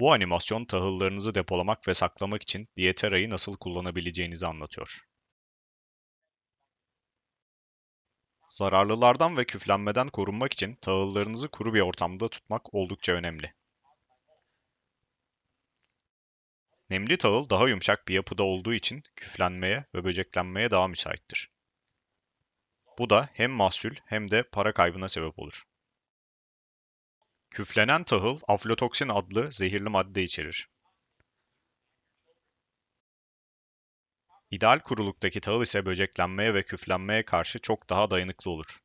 Bu animasyon tahıllarınızı depolamak ve saklamak için Dietera'yı nasıl kullanabileceğinizi anlatıyor. Zararlılardan ve küflenmeden korunmak için tahıllarınızı kuru bir ortamda tutmak oldukça önemli. Nemli tahıl daha yumuşak bir yapıda olduğu için küflenmeye ve böceklenmeye daha müsaittir. Bu da hem mahsul hem de para kaybına sebep olur. Küflenen tahıl aflatoksin adlı zehirli madde içerir. İdeal kuruluktaki tahıl ise böceklenmeye ve küflenmeye karşı çok daha dayanıklı olur.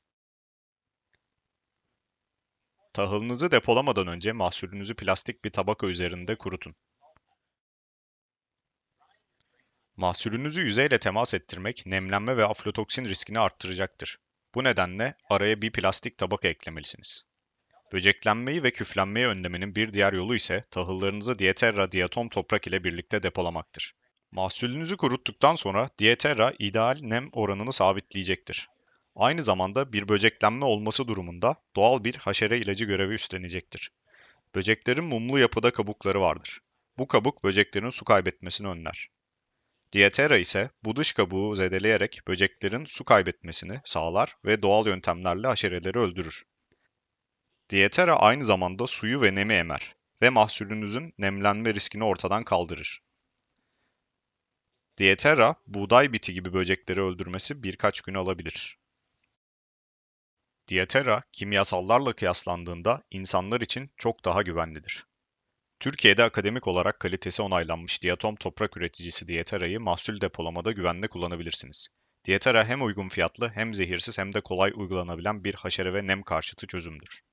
Tahılınızı depolamadan önce mahsulünüzü plastik bir tabaka üzerinde kurutun. Mahsulünüzü yüzeyle temas ettirmek nemlenme ve aflatoksin riskini arttıracaktır. Bu nedenle araya bir plastik tabaka eklemelisiniz. Böceklenmeyi ve küflenmeyi önlemenin bir diğer yolu ise tahıllarınızı Dieterra diatom toprak ile birlikte depolamaktır. Mahsulünüzü kuruttuktan sonra Dieterra ideal nem oranını sabitleyecektir. Aynı zamanda bir böceklenme olması durumunda doğal bir haşere ilacı görevi üstlenecektir. Böceklerin mumlu yapıda kabukları vardır. Bu kabuk böceklerin su kaybetmesini önler. Dieterra ise bu dış kabuğu zedeleyerek böceklerin su kaybetmesini sağlar ve doğal yöntemlerle haşereleri öldürür. Dieterra aynı zamanda suyu ve nemi emer ve mahsulünüzün nemlenme riskini ortadan kaldırır. Dieterra, buğday biti gibi böcekleri öldürmesi birkaç gün alabilir. Dieterra, kimyasallarla kıyaslandığında insanlar için çok daha güvenlidir. Türkiye'de akademik olarak kalitesi onaylanmış diatom toprak üreticisi Dieterra'yı mahsul depolamada güvenle kullanabilirsiniz. Dieterra hem uygun fiyatlı hem zehirsiz hem de kolay uygulanabilen bir haşere ve nem karşıtı çözümdür.